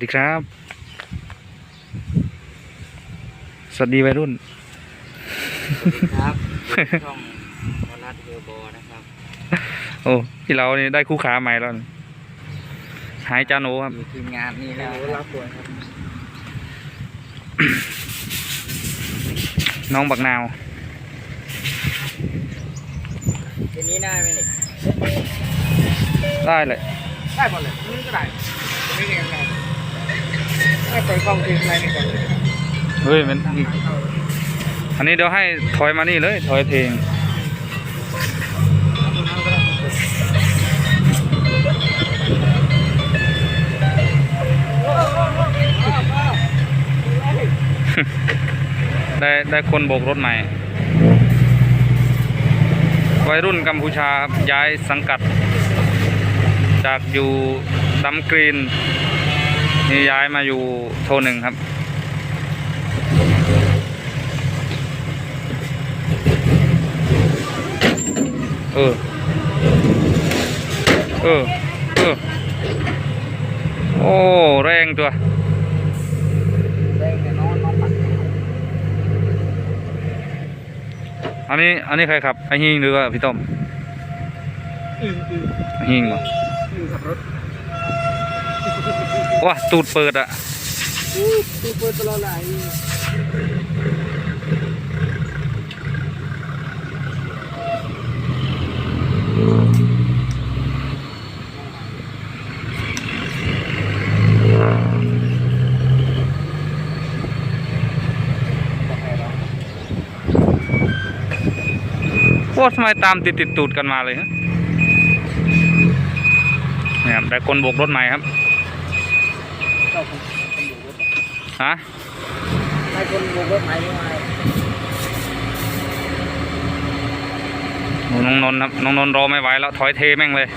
ดีครับ สวัสดีวัยรุ่น ครับช่องวนัทเทอร์โบนะครับ โอ้ที่เรานี่ได้คู่ขาใหม่แล้วนี่หายจานโอครับ อยู่ทีมงานนี่แล้วรับตัวครับน้องบักนาว ทีนี้ได้ไหมนี่ได้เลย ได้หมดเลยนี่ก็ได้ทีนี้ยังไง เปิดกล้องทีมอะไรนี่ก่อนเฮ้ยมันอันนี้เดี๋ยวให้ถอยมานี่เลย ถอยเพลงได้ได้คนโบกรถใหม่วัยรุ่นกัมพูชาย้ายสังกัด จากอยู่ดำกรีน นี่ย้ายมาอยู่โทหนึ่งครับ เออ เออ เออ โอ้ แรงตัว อันนี้ อันนี้ใครขับ ไอฮิงหรือว่าพี่ต้อมอืมอืมไอฮิงวะ ว้าตูดเปิดอะอู้ตูเปิดตลอดเลยว่าทำไมตามติดติดตูดกันมาเลยฮะเนี่ยครับได้คนโบกรถใหม่ครับ เจ้าคนคนอยู่รถฮะให้คนโบกรถไหมไม่ไหวน้องนนท์ครับน้องนนท์รอไม่ไหวแล้วถอยเทแม่งเลย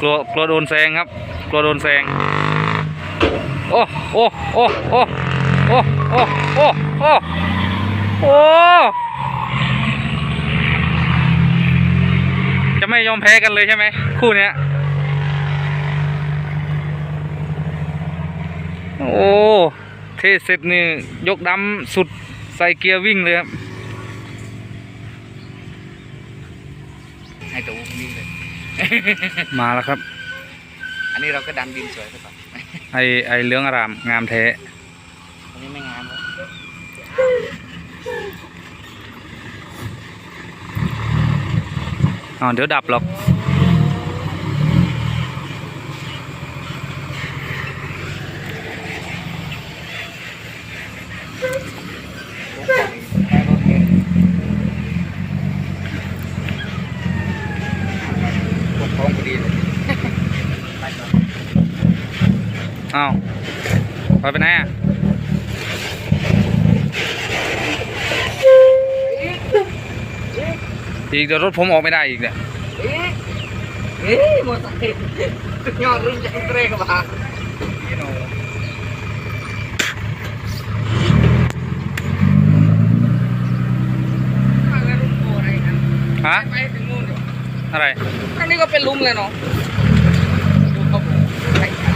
กลัวกลัวโดนแซงครับ กลัวโดนแซง โอ้โอ้โอ้โอ้โอ้โอ้โอ้โอ้โอ้จะไม่ยอมแพ้กันเลยใช่ไหมคู่เนี้ยโอ้เทเสร็จนี่ยกดำสุดใส่เกียร์วิ่งเลยครับให้ตัวนี้เลย มาแล้วครับ อันนี้เราก็ดันดินสวยไปก่อน ไอไอเหลื้องอารามงามแท้อันนี้ไม่งามแล้วอ๋อเดี๋ยวดับหรอก ได้รถเองปวดท้องพอดีเลยไปก่อน อ้าวไปไปไหนอะอีกเดี๋ยวรถผมออกไม่ได้อีกเนี่ยเอ๊ะเอ๊ะมอเตอร์ไซค์ยอดรุ่นยังเตรกับมาพี่โน่มาแล้วลุงโตอะไรกันฮะไปถึงนู่นเดี๋ยวอะไรอันนี้ก็เป็นลุงเลยเนาะดูเขาบอกใช่ค่ะ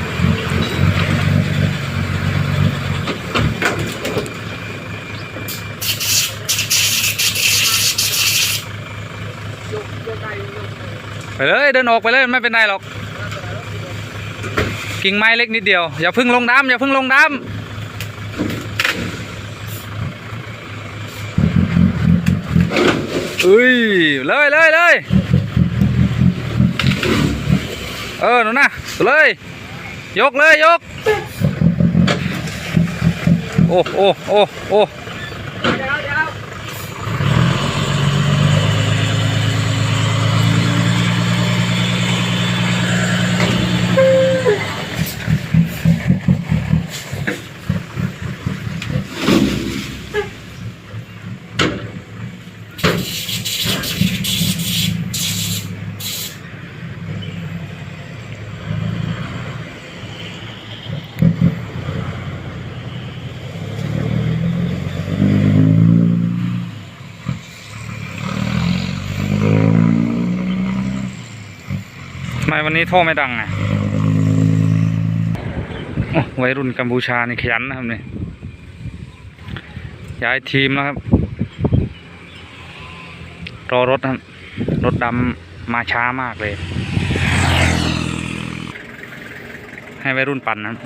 ยกยก ไปเลยเดินออกไปเลยไม่เป็นไรหรอก กิ่งไม้เล็กนิดเดียว อย่าพึ่งลงน้ำอย่าพึ่งลงน้ำอุ้ยเลยเลยเลยเออหนูนะเลยยกเลยยก โอ้โอ้โอ้โอ้ วันนี้ท่อไม่ดังอะวัยรุ่นกัมพูชานี่ขยันนะครับเนี่ยย้ายทีมแล้วครับ รอรถครับรถดำมาช้ามากเลย ให้วัยรุ่นปั่นนะครับ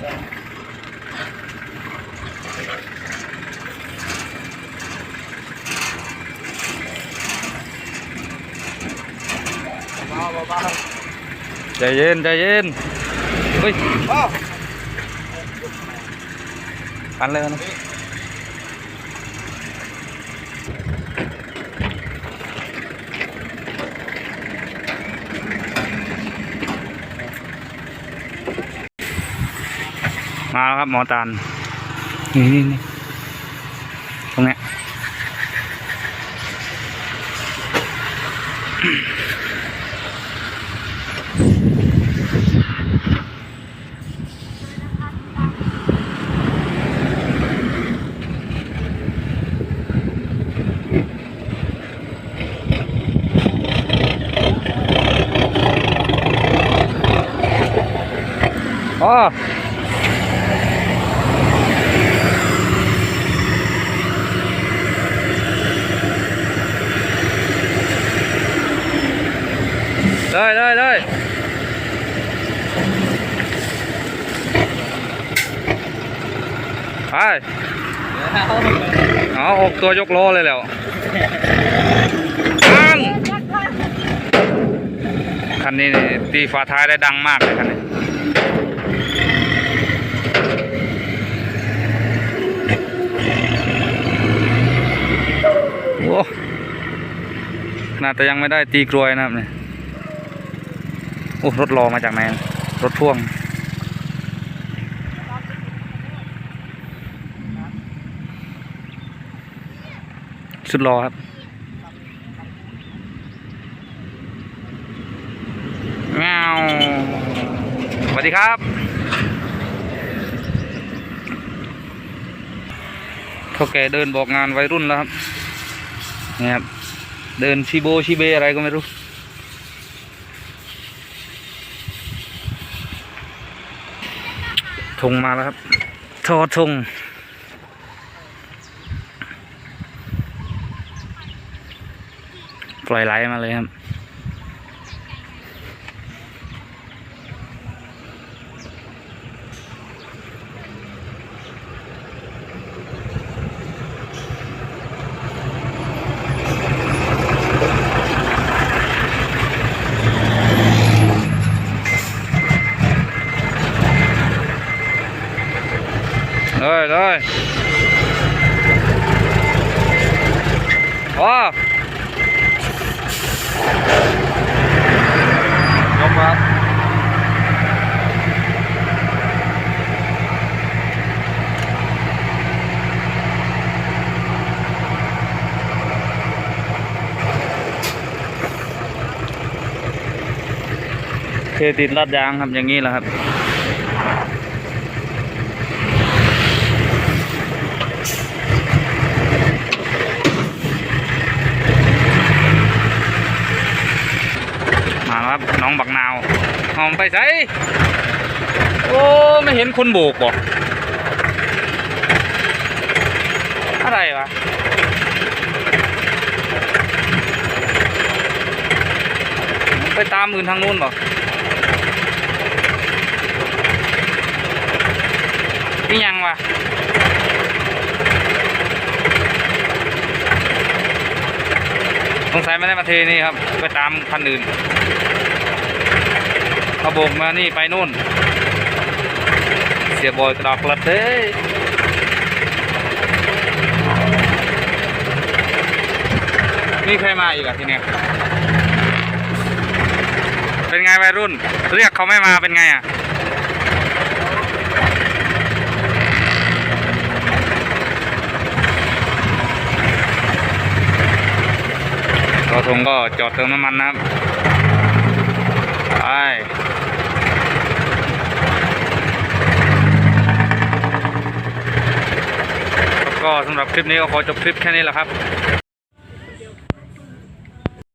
เบาเบา ใจเย็นใจเย็นเฮ้ยปันเลยนะมาแล้วครับหมอตาลนี่นี่นี่ตรงเนี้ย อ๋อ ได้ได้ได้ไปเอาออกตัวยกล้อเลยแล้วปังคันนี้ตีฝาท้ายได้ดังมากเลยคันนี้ น่าจะยังไม่ได้ตีกรวยนะครับเนี่ยโอ้รถรอมาจากไหนรถพ่วง สุดรอครับแมวสวัสดีครับเท่าแกเดินบอกงานวัยรุ่นแล้วครับนี่ครับ เดินชิโบชิเบอะไรก็ไม่รู้ ทงมาแล้วครับทอทงปล่อยไหลมาเลยครับ เลยเลยว้าวยกครับเคติดลัดยางครับอย่างนี้แหละครับ มาครับน้องบักนาวหอมไปใส่โอ้ไม่เห็นคนโบกบอกอะไรวะไปตามอื่นทางนู้นบอกนี่ยังวะ สงสัยไม่ได้มาเทนี่ครับ ไปตามคันอื่นเขาโบกมานี่ไปนู่น เสียบอยกระดอกกระเด้นี่ใครมาอีกอะทีเนี้ยเป็นไงวัยรุ่น เรียกเขาไม่มาเป็นไงอะ ทงก็จอดเติมน้ำมันนะครับไปก็สำหรับคลิปนี้ก็ขอจบคลิปแค่นี้แหละครับ